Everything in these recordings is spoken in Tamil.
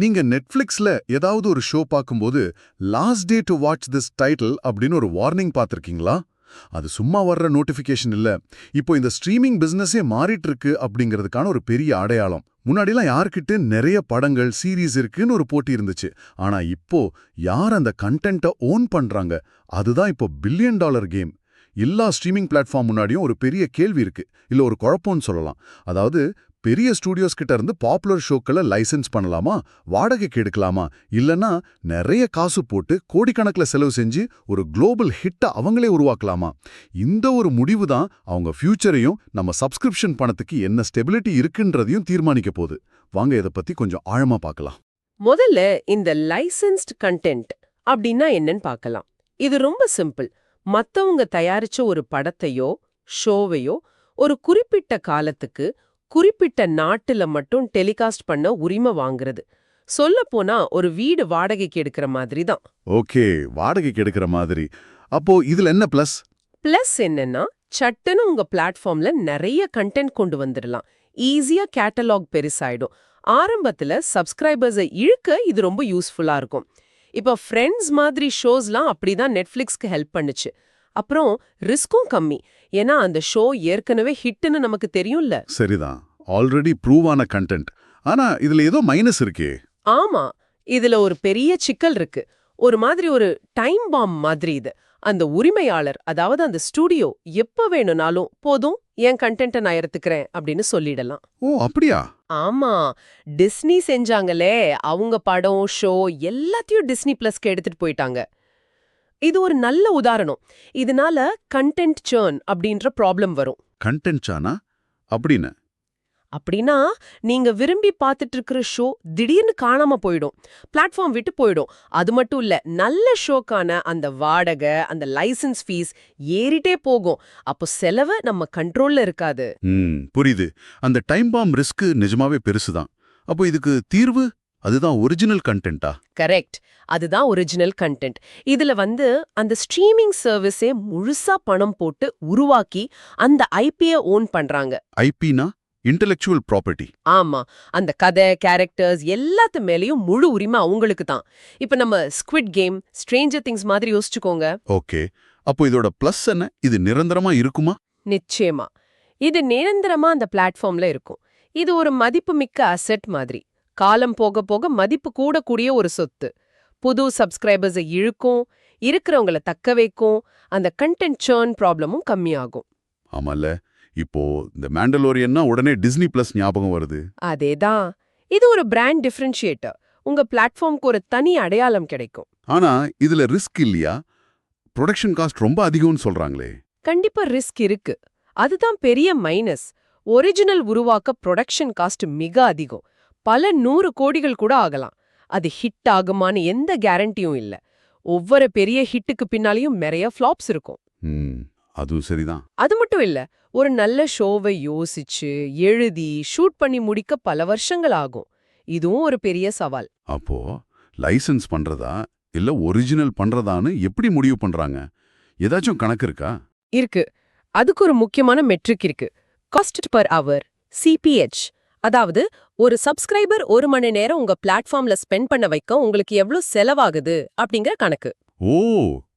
நீங்க நெட்ஃபிளிக்ஸ்ல ஏதாவது ஒரு ஷோ பார்க்கும்போது last day to watch this title அப்படின்னு ஒரு வார்னிங் பார்த்துருக்கீங்களா? அது சும்மா வர்ற நோட்டிஃபிகேஷன் இல்ல. இப்போ இந்த ஸ்ட்ரீமிங் பிஸ்னஸே மாறிட்டு இருக்கு அப்படிங்கிறதுக்கான ஒரு பெரிய அடையாளம். முன்னாடிலாம் யார்கிட்ட நிறைய படங்கள் சீரீஸ் இருக்குன்னு ஒரு போட்டி இருந்துச்சு. ஆனா இப்போ யார் அந்த கண்டென்ட்டை ஓன் பண்றாங்க? அதுதான் இப்போ பில்லியன் டாலர் கேம். எல்லா ஸ்ட்ரீமிங் பிளாட்ஃபார்ம் முன்னாடியும் ஒரு பெரிய கேள்வி இருக்கு. இல்ல ஒரு குழப்பம்னு சொல்லலாம். அதாவது பெரிய ஸ்டூடியோஸ் கிட்ட இருந்து பாப்புலர் ஷோக்களை லைசென்ஸ் பண்ணலாமா? வாடகைக்கு எடுக்கலாமா? இல்லனா நிறைய காசு போட்டு கோடிக்கணக்கில் செலவு செஞ்சு ஒரு குளோபல் ஹிட்டை அவங்களே உருவாக்கலாமா? இந்த ஒரு முடிவு தான் அவங்க ஃபியூச்சரையும் நம்ம சப்ஸ்கிரிப்ஷன் பணத்துக்கு என்ன ஸ்டெபிலிட்டி இருக்குன்றதையும் தீர்மானிக்க போகுது. வாங்க இதை பத்தி கொஞ்சம் ஆழமா பார்க்கலாம். முதல்ல இந்த லைசென்ஸ்ட் கண்டென்ட் அப்படின்னா என்னன்னு பார்க்கலாம். இது ரொம்ப சிம்பிள். மத்தவங்க தயாரிச்ச ஒரு படத்தையோ ஷோவையோ ஒரு குறிப்பிட்ட காலத்துக்கு குறிப்பிட்ட நாட்டுல மட்டும் டெலிகாஸ்ட் பண்ண உரிமை வாங்குறது. சொல்லப் போனா ஒரு வீடு வாடகைக்கு எடுக்கிற மாதிரி தான். ஓகே வாடகைக்கு எடுக்கிற மாதிரி. அப்போ இதுல என்ன பிளஸ் பிளஸ் என்னன்னா சட்டுன்னு உங்க பிளாட்ஃபார்ம்ல நிறைய கண்டென்ட் கொண்டு வந்துடலாம் ஈஸியா கேட்டலாக் பெருசாயிடும். ஆரம்பத்துல சப்ஸ்கிரைபர்ஸை இழுக்க இது ரொம்ப யூஸ்ஃபுல்லா இருக்கும். இப்போ ஃப்ரெண்ட்ஸ் மாதிரி ஷோஸ்லாம் அப்படிதான் நெட்ஃபிளிக்ஸ்க்கு ஹெல்ப் பண்ணுச்சு. அப்புறம் ரிஸ்க்கும் கம்மி. ஏன்னா அந்த ஷோ ஏற்கனவே ஹிட்னு நமக்கு தெரியும்ல. சரிதான். ஆல்ரெடி ப்ரூவ் ஆன கண்டென்ட். ஆனா இதுல ஏதோ மைனஸ் இருக்கே. ஆமா. இதுல ஒரு பெரிய சிக்கல் இருக்கு. ஒரு மாதிரி ஒரு டைம் பாம் மாதிரி இது. அந்த உரிமையாளர் அதாவது அந்த ஸ்டூடியோ எப்ப வேணும்னாலும் போதும் என் கண்டென்ட்டை நான் எடுத்துக்கிறேன் அப்படின்னு சொல்லிடலாம். ஓ அப்படியா? ஆமா. டிஸ்னி செஞ்சாங்களே அவங்க படம் ஷோ எல்லாத்தையும் டிஸ்னி பிளஸ்க்கு எடுத்துட்டு போயிட்டாங்க. இது ஒரு நல்ல உதாரணம். இதனால கண்டென்ட் சேர்ன் அப்படின்ற ப்ராப்ளம் வரும். கண்டென்ட் சானா அப்படின்னு? அப்படின்னா நீங்க விரும்பி பார்த்துட்டு இருக்கிற ஷோ திடீர்னு காணாம போயிடும். பிளாட்ஃபார்ம் விட்டு போயிடும். அது மட்டும் இல்ல நல்ல ஷோக்கான அந்த வாடகை அந்த லைசென்ஸ் ஃபீஸ் ஏறிட்டே போகும். அப்போ செலவு நம்ம கண்ட்ரோல்ல இருக்காது. புரியுது. அந்த டைம் பாம் ரிஸ்க் நிஜமாவே பெருசுதான். அப்போ இதுக்கு தீர்வு? அதுதான் ஒரிஜினல் கண்டென்ட்டா கரெக்ட் அதுதான் ஒரிஜினல் கண்டென்ட் இதுல வந்து அந்த ஸ்ட்ரீமிங் சர்வீஸே முழுசா பணம் போட்டு உருவாக்கி அந்த ஐபியை ஓன் பண்றாங்க. ஐபினா இன்டெலெக்சுவல் ப்ராப்பர்ட்டி ஆமா. அந்த கதை கேரக்டர்ஸ் எல்லாத்து மேலயும் முழு உரிமை அவங்களுக்கு தான். இப்ப நம்ம ஸ்குவிட் கேம் ஸ்ட்ரேஞ்சர் திங்ஸ் மாதிரி யோசிச்சுக்கோங்க. ஓகே. அப்போ இதோட ப்ளஸ் என்ன? இது நிரந்தரமா இருக்குமா? நிச்சயமா. இது நிரந்தரமா அந்த பிளாட்ஃபார்ம்ல இருக்கும். இது ஒரு மதிப்புமிக்க அசெட் மாதிரி. காலம் போக போக மதிப்பு கூடக்கூடிய ஒரு சொத்து. புது சப்ஸ்கிரைபர்ஸை இழுக்கும் இருக்கிறவங்கள தக்க வைக்கும் அந்த கண்டென்ட் சேர்ன் ப்ராப்ளமும் கம்மியாகும். ஆமால இப்போ இந்த மேண்டலோரியன்னா உடனே டிஸ்னி பிளஸ் ஞாபகம் வருது. அதேதான். இது ஒரு பிராண்ட் டிஃபரன்ஷியேட்டர் உங்க பிளாட்ஃபார்ம்க்கு ஒரு தனி அடையாளம் கிடைக்கும். ஆனா இதுல ரிஸ்க் இல்லையா? ப்ரொடக்ஷன் காஸ்ட் ரொம்ப அதிகம்னு சொல்றாங்களே. கண்டிப்பா ரிஸ்க் இருக்கு. அதுதான் பெரிய மைனஸ் ஒரிஜினல் உருவாக்க ப்ரொடக்ஷன் காஸ்ட் மிக அதிகம். பல நூறு கோடிகள் கூட ஆகலாம். அது ஹிட் ஆகுமான்னு எந்த கேரண்டியும் இல்ல. ஒவ்வொரு பெரிய ஹிட்டுக்கு பின்னாலையும் நிறைய ஃப்ளாப்ஸ் இருக்கும். அதுவும் சரிதான். அது மட்டும் இல்ல ஒரு நல்ல ஷோவை யோசிச்சு எழுதி ஷூட் பண்ணி முடிக்க பல வருஷங்கள் ஆகும். இதுவும் ஒரு பெரிய சவால். அப்போ லைசென்ஸ் பண்றதா இல்ல ஒரிஜினல் பண்றதான்னு எப்படி முடிவு பண்றாங்க? ஏதாச்சும் கணக்கு இருக்கா? இருக்கு. அதுக்கு ஒரு முக்கியமான மெட்ரிக் இருக்கு. காஸ்ட் பர் அவர் சிபிஹெச் அதாவது ஒரு சப்ஸ்கிரைபர் ஒரு மணி நேரம் உங்க பிளாட்ஃபார்ம்ல ஸ்பெண்ட் பண்ண வைக்க உங்களுக்கு எவ்வளவு செலவாகுது அப்படிங்கிற கணக்கு. Oh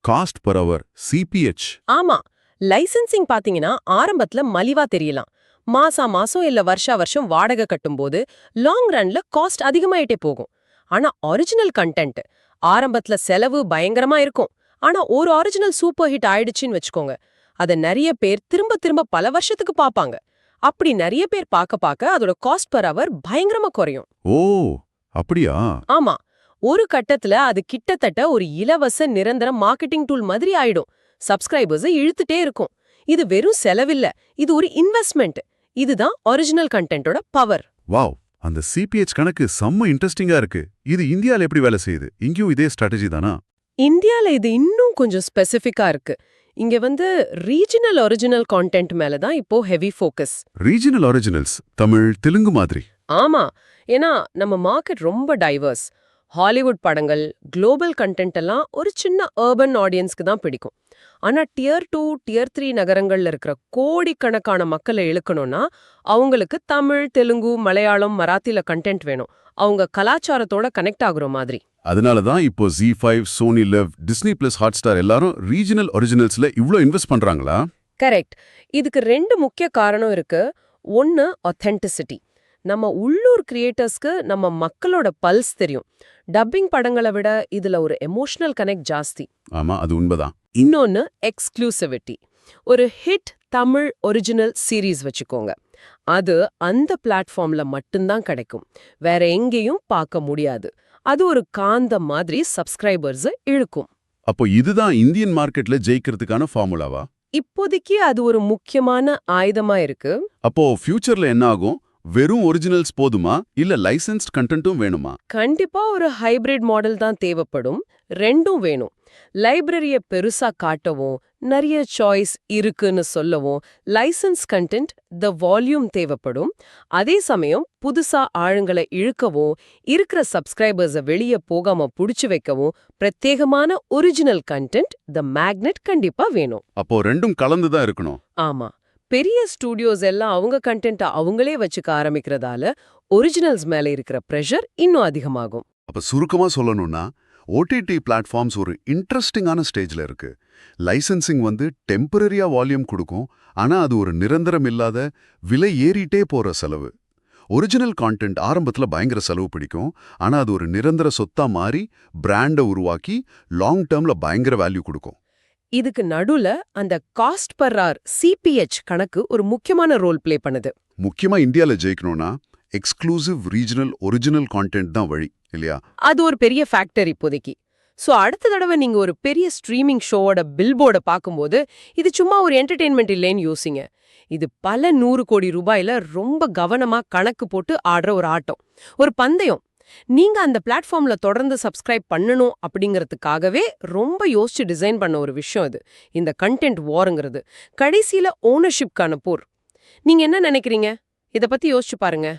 cost per hour CPH ஆமா லைசென்சிங் பாத்தீங்கன்னா ஆரம்பத்துல மலிவா தெரியலாம். மாசா மாசம் இல்ல வருஷா வருஷம் வாடகை கட்டும்போது லாங் ரன்ல காஸ்ட் அதிகமாயிட்டே போகும். ஆனா ஒரிஜினல் கண்டென்ட் ஆரம்பத்துல செலவு பயங்கரமா இருக்கும். ஆனா ஒரு ஒரிஜினல் சூப்பர் ஹிட் ஆயிடுச்சுன்னு வச்சுக்கோங்க. அத நிறைய பேர் திரும்ப திரும்ப பல வருஷத்துக்கு பாப்பாங்க. அப்படி நிறைய பேர் பார்க்க பார்க்க அதோட காஸ்ட் பர் அவர் பயங்கரமா குறையும். ஓ அப்படியா? ஆமா. ஒரு கட்டத்துல அது கிட்டத்தட்ட ஒரு இலவச நிரந்தர மார்க்கெட்டிங் டூல் மாதிரி ஆயிடும். சப்ஸ்கிரைபர்ஸ் இழுத்துட்டே இருக்கும். இது வெறும் செலவில்ல. இது ஒரு இன்வெஸ்ட்மெண்ட் இதுதான் ஒரிஜினல் கண்டென்ட்டோட பவர் வாவ் அந்த சிபிஹெச் கணக்கு செம்ம இன்ட்ரெஸ்டிங்கா இருக்கு. இது இந்தியால எப்படி வேலை செய்யுது? இங்கேயும் இதே ஸ்ட்ராட்டஜி தானா? இந்தியால இது இன்னும் கொஞ்சம் ஸ்பெசிஃபிக்கா இருக்கு. இங்க வந்து ரீஜனல் ஒரிஜினல் கான்டென்ட் மேல தான் இப்போ heavy focus regional originals Tamil Telugu மாதிரி. ஆமா. ஏன்னா நம்ம மார்க்கெட் ரொம்ப டைவர்ஸ் ஹாலிவுட் படங்கள் குளோபல் கண்டென்ட் எல்லாம் ஒரு சின்ன அர்பன் ஆடியன்ஸ்க்கு தான் பிடிக்கும். ஆனா டியர் டூ டியர் த்ரீ நகரங்கள்ல இருக்கிற கோடிக்கணக்கான மக்களை இழுக்கணும்னா அவங்களுக்கு தமிழ் தெலுங்கு மலையாளம் மராத்தில கண்டென்ட் வேணும். அவங்க கலாச்சாரத்தோட கனெக்ட் ஆகுற மாதிரி. அதனால தான் இப்போ Zee five Sony Liv Disney plus Hotstar எல்லாரும் ரீஜனல் ஒரிஜினல்ஸ்ல இவ்ளோ இன்வெஸ்ட் பண்றாங்களா? கரெக்ட் இதுக்கு ரெண்டு முக்கிய காரணம் இருக்கு. ஒன்னு ஒத்தென்டிசிட்டி நம்ம உள்ளூர் கிரியேட்டர்ஸ்க்கு நம்ம மக்களோட பல்ஸ் தெரியும். டப்பிங் படங்களை விட இதுல ஒரு எமோஷனல் கனெக்ட் ஜாஸ்தி. ஆமா அது உண்மைதான். இன்னொன்னு எக்ஸ்க்ளூசிவிட்டி ஒரு ஹிட் தமிழ் ஒரிஜினல் சீரீஸ் வச்சுக்கோங்க. அது அந்த பிளாட்ஃபார்ம்ல மட்டும்தான் கிடைக்கும். வேற எங்கேயும் பார்க்க முடியாது. அது ஒரு காந்தம் மாதிரி சப்ஸ்கிரைபர்ஸ் இழுக்கும். அப்போ இதுதான் இந்தியன் மார்க்கெட்ல ஜெயிக்கிறதுக்கான ஃபார்முலாவா இப்போதைக்கு அது ஒரு முக்கியமான ஆயுதமா இருக்கு. அப்போ ஃபியூச்சர்ல என்ன ஆகும்? வெறும் ஒரிஜினல்ஸ் போதுமா? இல்ல லைசென்ஸ்ட் கண்டென்ட்டும் வேணுமா? கண்டிப்பா ஒரு ஹைபிரிட் மாடல் தான் தேவைப்படும். ரெண்டும் வேணும். லைப்ரரிய பெருசா காட்டவும் நிறைய சாய்ஸ் இருக்குன்னு சொல்லவும் லைசன்ஸ் கண்டென்ட் த வால்யூம் தேவைப்படும். அதே சமயம் புதுசா ஆளுங்களை இழுக்கவும் இருக்கிற சப்ஸ்கிரைபர்ஸை வெளியே போகாம புடிச்சு வைக்கவும் பிரத்யேகமான ஒரிஜினல் கண்டென்ட் த மேக்னெட் கண்டிப்பா வேணும். அப்போ ரெண்டும் கலந்து தான் இருக்கணும். ஆமா. பெரிய ஸ்டூடியோஸ் எல்லாம் அவங்க கண்டென்ட்டை அவங்களே வச்சுக்க ஆரம்பிக்கிறதால ஒரிஜினல்ஸ் மேல இருக்கிற ப்ரெஷர் இன்னும் அதிகமாகும். அப்ப சுருக்கமா சொல்லணும்னா ஓடிடி பிளாட்ஃபார்ம்ஸ் ஒரு இன்ட்ரெஸ்டிங்கான ஸ்டேஜ்ல இருக்கு. லைசென்சிங் வந்து டெம்பரரியா வால்யூம் கொடுக்கும் ஆனா அது ஒரு நிரந்தரம் இல்லாத விலை ஏறிட்டே போற செலவு. ஒரிஜினல் கான்டென்ட் ஆரம்பத்துல பயங்கர செலவு பிடிக்கும் ஆனா அது ஒரு நிரந்தர சொத்தா மாறி பிராண்டை உருவாக்கி லாங் டேர்மில் பயங்கர வேல்யூ கொடுக்கும். இதுக்கு நடுல அந்த காஸ்ட் பர் ஆர் சிபிஎச் கணக்கு ஒரு முக்கியமான ரோல் ப்ளே பண்ணுது. முக்கியமா இந்தியால ஜெயிக்கணும்னா எக்ஸ்க்ளூசிவ் ரீஜனல் ஒரிஜினல் கான்டென்ட் தான் வழி இல்லையா? அது ஒரு பெரிய ஃபேக்டர் இப்போதைக்கு. சோ அடுத்த தடவை நீங்க ஒரு பெரிய ஸ்ட்ரீமிங் ஷோவோட பில்போர்டை பார்க்கும்போது இது சும்மா ஒரு என்டர்டெயின்மெண்ட் இல்லைன்னு யோசிங்க. இது பல நூறு கோடி ரூபாயில ரொம்ப கவனமா கணக்கு போட்டு ஆடுற ஒரு ஆட்டம். ஒரு பந்தயம். நீங்க அந்த பிளாட்ஃபார்ம்ல தொடர்ந்து சப்ஸ்கிரைப் பண்ணணும் அப்படிங்கறதுக்காகவே ரொம்ப யோசிச்சு டிசைன் பண்ண ஒரு விஷயம் இது இந்த கண்டென்ட் வாருங்கிறது கடைசியில ஓனர்ஷிப்கான போர். நீங்க என்ன நினைக்கிறீங்க? இத பத்தி யோசிச்சு பாருங்க.